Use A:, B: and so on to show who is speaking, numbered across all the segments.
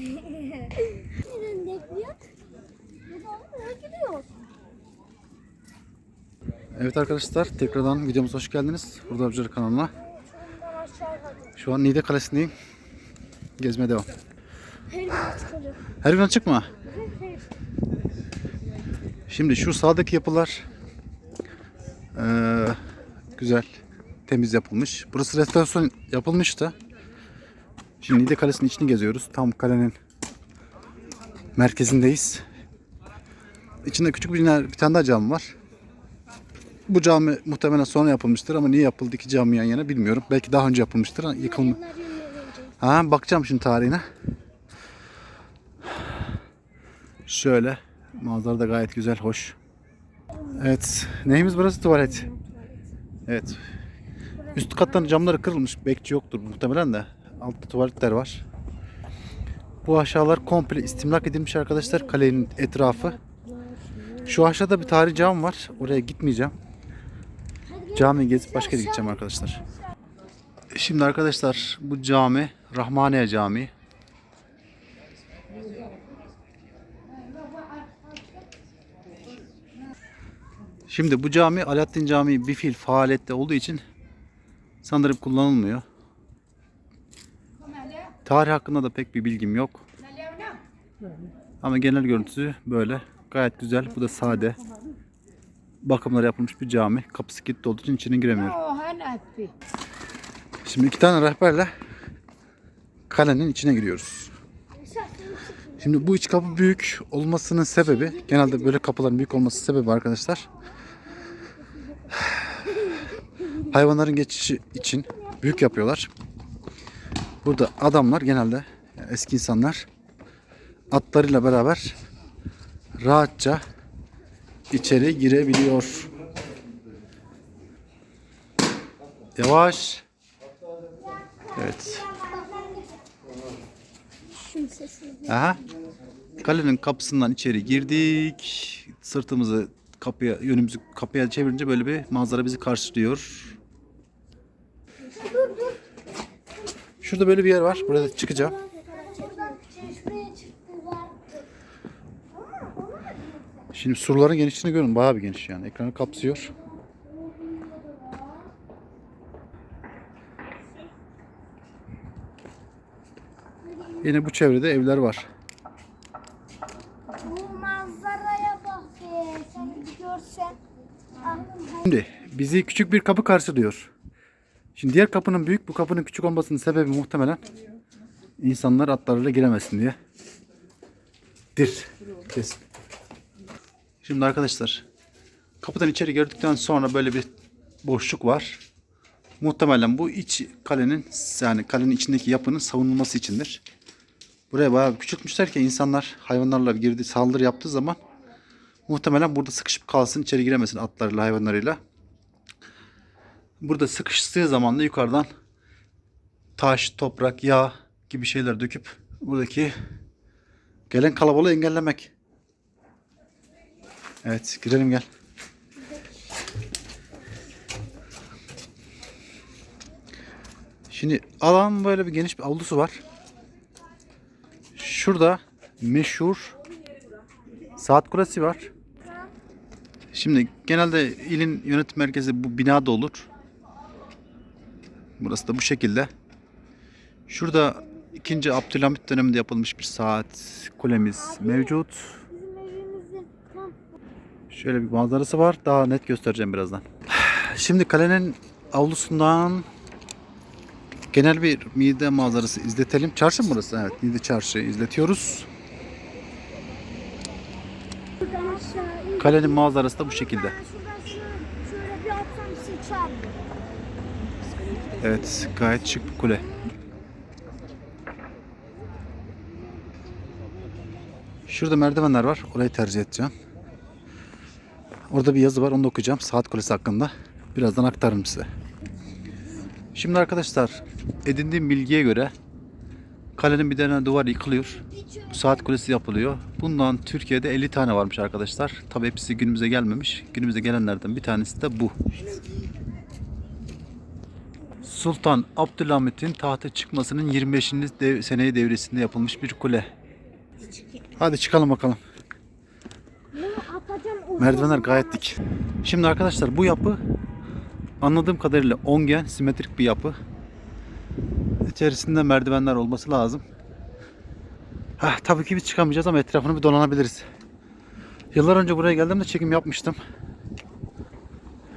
A: Neden bekliyor? Neden gidiyor?
B: Evet arkadaşlar tekrardan videomuza hoş geldiniz. Burada Avcılar kanalına. Şu an Niğde Kalesi'ndeyim. Gezmeye devam.
A: Her gün çıkacak.
B: Her gün açık mı? Şimdi şu sağdaki yapılar eee, güzel, temiz yapılmış. Burası restorasyon yapılmıştı. Şimdi Niğde Kalesi'nin içini geziyoruz. Tam kalenin merkezindeyiz. İçinde küçük bir, bir tane daha cami var. Bu cami muhtemelen sonra yapılmıştır ama niye yapıldı iki cami yan yana bilmiyorum. Belki daha önce yapılmıştır. Yıkılma. Ha bakacağım şimdi tarihine. Şöyle. Manzara da gayet güzel, hoş. Evet. Neyimiz burası? Tuvalet. Evet. Üst kattan camları kırılmış. Bekçi yoktur muhtemelen de. Altta tuvaletler var. Bu aşağılar komple istimlak edilmiş arkadaşlar. Kalenin etrafı. Şu aşağıda bir tarihi cam var. Oraya gitmeyeceğim. Camiyi gezip başka yere gideceğim arkadaşlar. Şimdi arkadaşlar bu cami Rahmaniye Camii. Şimdi bu cami Alaaddin Camii bir fiil faaliyette olduğu için sanırım kullanılmıyor. Tarih hakkında da pek bir bilgim yok. Ama genel görüntüsü böyle. Gayet güzel. Bu da sade. Bakımları yapılmış bir cami. Kapısı kilitli olduğu için içine giremiyorum. Şimdi iki tane rehberle kalenin içine giriyoruz. Şimdi bu iç kapı büyük olmasının sebebi, genelde böyle kapıların büyük olması sebebi arkadaşlar. Hayvanların geçişi için büyük yapıyorlar. Burada adamlar genelde eski insanlar atlarıyla beraber rahatça içeri girebiliyor. Yavaş. Evet. Aha. Kalenin kapısından içeri girdik. Sırtımızı kapıya, yönümüzü kapıya çevirince böyle bir manzara bizi karşılıyor. Şurada böyle bir yer var. Burada çıkacağım. Şimdi surların genişliğini görün. Bayağı bir geniş yani. Ekranı kapsıyor. Yine bu çevrede evler var. Şimdi bizi küçük bir kapı karşılıyor. Şimdi diğer kapının büyük, bu kapının küçük olmasının sebebi muhtemelen insanlar atlarıyla giremesin diye. Dir. Kesin. Şimdi arkadaşlar kapıdan içeri girdikten sonra böyle bir boşluk var. Muhtemelen bu iç kalenin yani kalenin içindeki yapının savunulması içindir. Buraya bayağı küçültmüşler ki insanlar hayvanlarla girdi saldırı yaptığı zaman muhtemelen burada sıkışıp kalsın içeri giremesin atlarıyla hayvanlarıyla. Burada sıkıştığı zaman da yukarıdan taş, toprak, yağ gibi şeyler döküp buradaki gelen kalabalığı engellemek. Evet girelim gel. Şimdi alan böyle bir geniş bir avlusu var. Şurada meşhur saat kulesi var. Şimdi genelde ilin yönetim merkezi bu binada olur. Burası da bu şekilde. Şurada 2. Abdülhamit döneminde yapılmış bir saat kulemiz mevcut.
A: Evimizin tam
B: Şöyle bir manzarası var. Daha net göstereceğim birazdan. Şimdi kalenin avlusundan genel bir mide manzarası izletelim. Çarşı mı burası? Evet, mide çarşı izletiyoruz. Kalenin manzarası da bu şekilde.
A: Ben şuradan şöyle, şöyle bir atsam sıçar.
B: Evet, gayet şık bir kule. Şurada merdivenler var. Orayı tercih edeceğim. Orada bir yazı var. Onu da okuyacağım. Saat kulesi hakkında. Birazdan aktarırım size. Şimdi arkadaşlar edindiğim bilgiye göre kalenin bir tane duvar yıkılıyor. Bu saat kulesi yapılıyor. Bundan Türkiye'de 50 tane varmış arkadaşlar. Tabi hepsi günümüze gelmemiş. Günümüze gelenlerden bir tanesi de bu. Sultan Abdülhamit'in tahta çıkmasının 25. dev, seneyi devresinde yapılmış bir kule. Hadi çıkalım bakalım. Merdivenler gayet dik. Şimdi arkadaşlar bu yapı anladığım kadarıyla ongen, simetrik bir yapı. İçerisinde merdivenler olması lazım. Heh, tabii ki biz çıkamayacağız ama etrafını bir dolanabiliriz. Yıllar önce buraya geldiğimde çekim yapmıştım.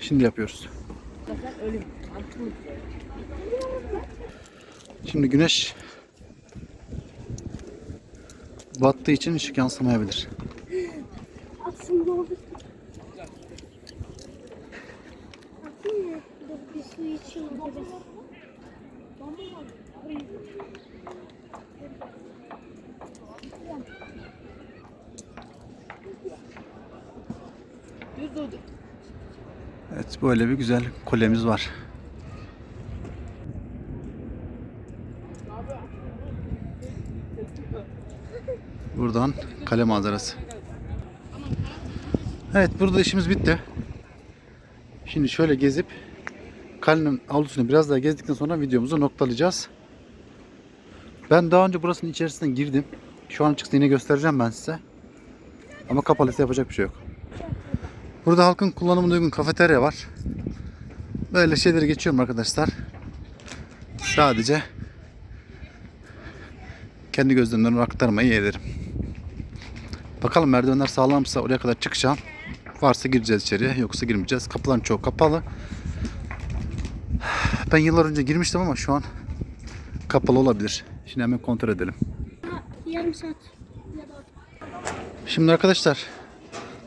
B: Şimdi yapıyoruz. Şimdi güneş battığı için ışık yansımayabilir.
A: Aslında olur. Bir su içeyim biraz.
B: Evet böyle bir güzel kulemiz var. Buradan kale manzarası. Evet burada işimiz bitti. Şimdi şöyle gezip kalenin avlusunu biraz daha gezdikten sonra videomuzu noktalayacağız. Ben daha önce burasının içerisine girdim. Şu an çıktı yine göstereceğim ben size. Ama kapalıysa yapacak bir şey yok. Burada halkın kullanımına uygun kafeterya var. Böyle şeyleri geçiyorum arkadaşlar. Sadece kendi gözlemlerimi aktarmayı yeğlerim. Bakalım merdivenler sağlamsa oraya kadar çıkacağım. Varsa gireceğiz içeriye yoksa girmeyeceğiz. Kapıların çoğu kapalı. Ben yıllar önce girmiştim ama şu an kapalı olabilir. Şimdi hemen kontrol edelim.
A: Yarım saat.
B: Şimdi arkadaşlar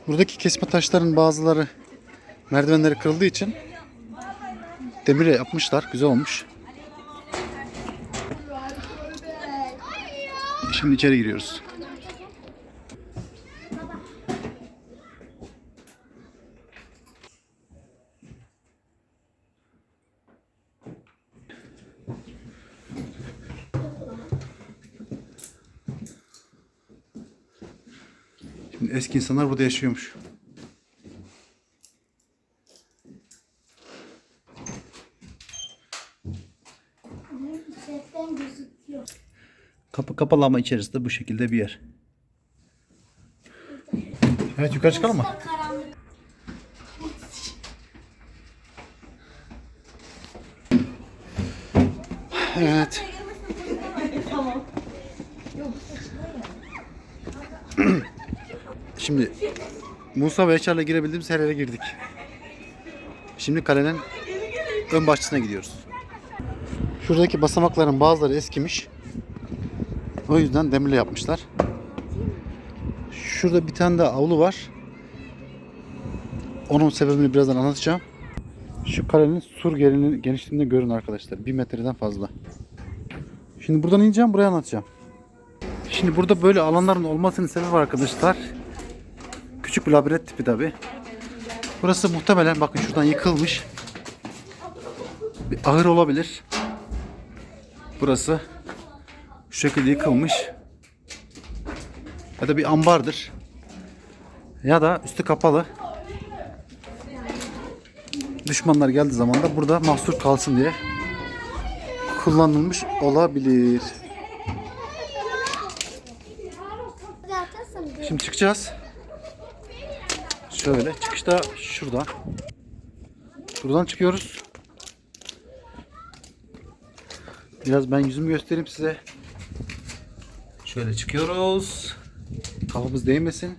B: buradaki kesme taşların bazıları merdivenleri kırıldığı için demire yapmışlar. Güzel olmuş. Şimdi içeri giriyoruz. Eski insanlar burada yaşıyormuş. Kapı kapalı ama içerisi de bu şekilde bir yer. Evet yukarı çıkalım mı? Evet. Şimdi Musa ve Yaşar'la girebildiğimiz her yere girdik. Şimdi kalenin ön bahçesine gidiyoruz. Şuradaki basamakların bazıları eskimiş. O yüzden demirle yapmışlar. Şurada bir tane daha avlu var. Onun sebebini birazdan anlatacağım. Şu kalenin sur genişliğinde görün arkadaşlar. Bir metreden fazla. Şimdi buradan ineceğim buraya anlatacağım. Şimdi burada böyle alanların olmasının sebebi arkadaşlar. Küçük bir labirent tipi tabi. Burası muhtemelen bakın şuradan yıkılmış. Bir ahır olabilir. Burası şu şekilde yıkılmış. Ya da bir ambardır. Ya da üstü kapalı. Düşmanlar geldiği zaman da burada mahsur kalsın diye kullanılmış olabilir. Şimdi çıkacağız. Şöyle çıkışta şurada. Buradan çıkıyoruz. Biraz ben yüzümü göstereyim size. Şöyle çıkıyoruz. Kafamız değmesin.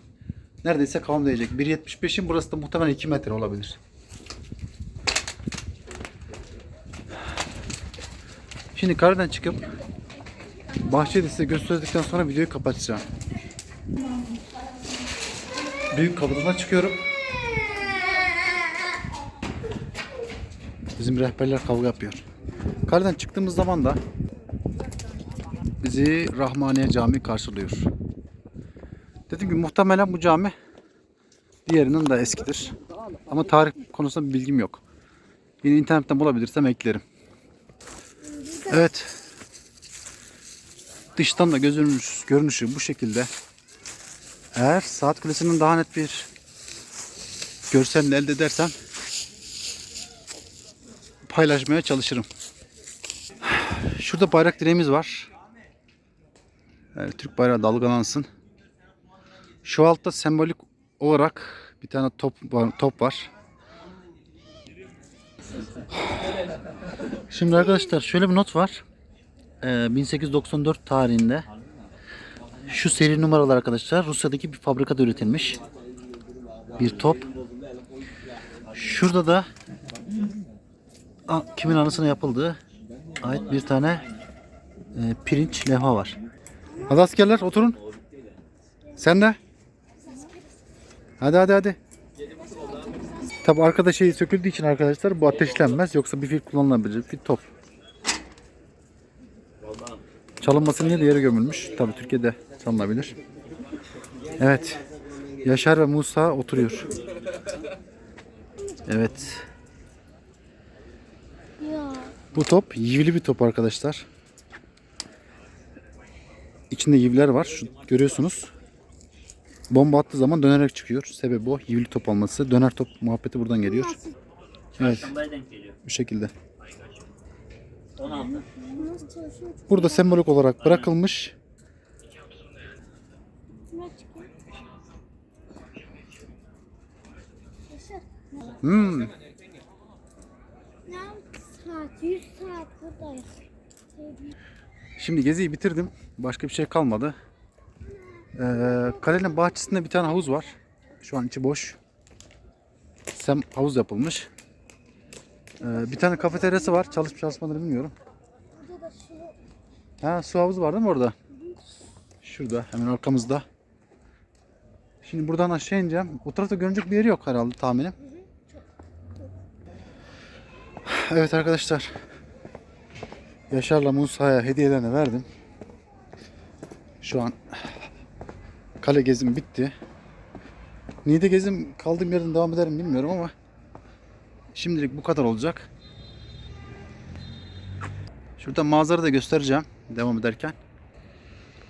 B: Neredeyse kafam değecek. 1.75'in burası da muhtemelen 2 metre olabilir. Şimdi kareden çıkıp bahçede size gösterdikten sonra videoyu kapatacağım. Büyük kapıdan çıkıyorum. Bizim rehberler kavga yapıyor. Kaleden çıktığımız zaman da bizi Rahmaniye Camii karşılıyor. Dedim ki muhtemelen bu cami diğerinin de eskidir. Ama tarih konusunda bir bilgim yok. Yine internetten bulabilirsem eklerim. Evet. Dıştan da gözünüz, görünüşü bu şekilde. Eğer saat kulesinin daha net bir görselini elde edersem paylaşmaya çalışırım. Şurada bayrak direğimiz var. Evet, Türk bayrağı dalgalansın. Şu altta sembolik olarak bir tane top var. Top var. Şimdi arkadaşlar şöyle bir not var. Ee, 1894 tarihinde şu seri numaralar arkadaşlar Rusya'daki bir fabrikada üretilmiş bir top. Şurada da kimin anısına yapıldığı ait bir tane e, pirinç levha var. Hadi askerler oturun. Sen de. Hadi hadi hadi. Tabi arkada şey söküldüğü için arkadaşlar bu ateşlenmez. Yoksa bir fil kullanılabilir. Bir top. Çalınmasın diye de yere gömülmüş. Tabi Türkiye'de çalınabilir. Evet. Yaşar ve Musa oturuyor. Evet. Bu top yivli bir top arkadaşlar. İçinde yivler var. Şu, görüyorsunuz. Bomba attığı zaman dönerek çıkıyor. Sebebi o. Yivli top olması. Döner top muhabbeti buradan geliyor. Evet. Bu şekilde.
C: 16.
A: Nasıl çalışıyor?
B: Burada sembolik olarak bırakılmış.
A: Ne çıkıyor? Yaşar.
B: Hmm.
A: Ne saat? 100 saat buradayız.
B: Şimdi geziyi bitirdim. Başka bir şey kalmadı. Ee, kalenin bahçesinde bir tane havuz var. Şu an içi boş. Sem havuz yapılmış. Ee, bir tane kafeteryası var. Çalışıp çalışmadığını bilmiyorum. Ha su havuzu var değil mi orada? Şurada hemen arkamızda. Şimdi buradan aşağı ineceğim. O tarafta görünecek bir yeri yok herhalde tahminim. Evet arkadaşlar. Yaşar'la Musa'ya hediyelerini verdim. Şu an kale gezim bitti. Niğde gezim kaldığım yerden devam ederim bilmiyorum ama şimdilik bu kadar olacak. Şurada manzara da göstereceğim devam ederken.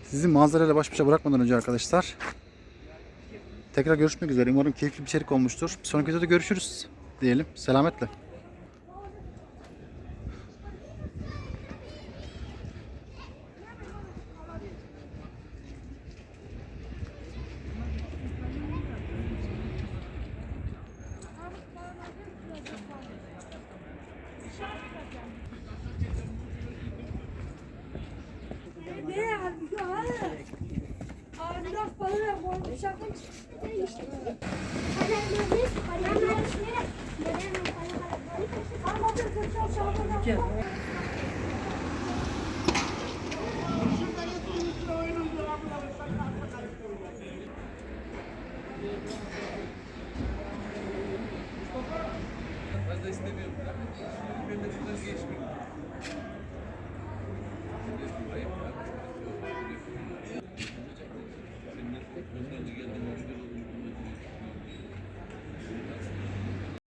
B: Sizi manzarayla baş başa bırakmadan önce arkadaşlar. Tekrar görüşmek üzere. Umarım keyifli bir içerik olmuştur. Bir sonraki videoda görüşürüz diyelim. Selametle.
D: Fazla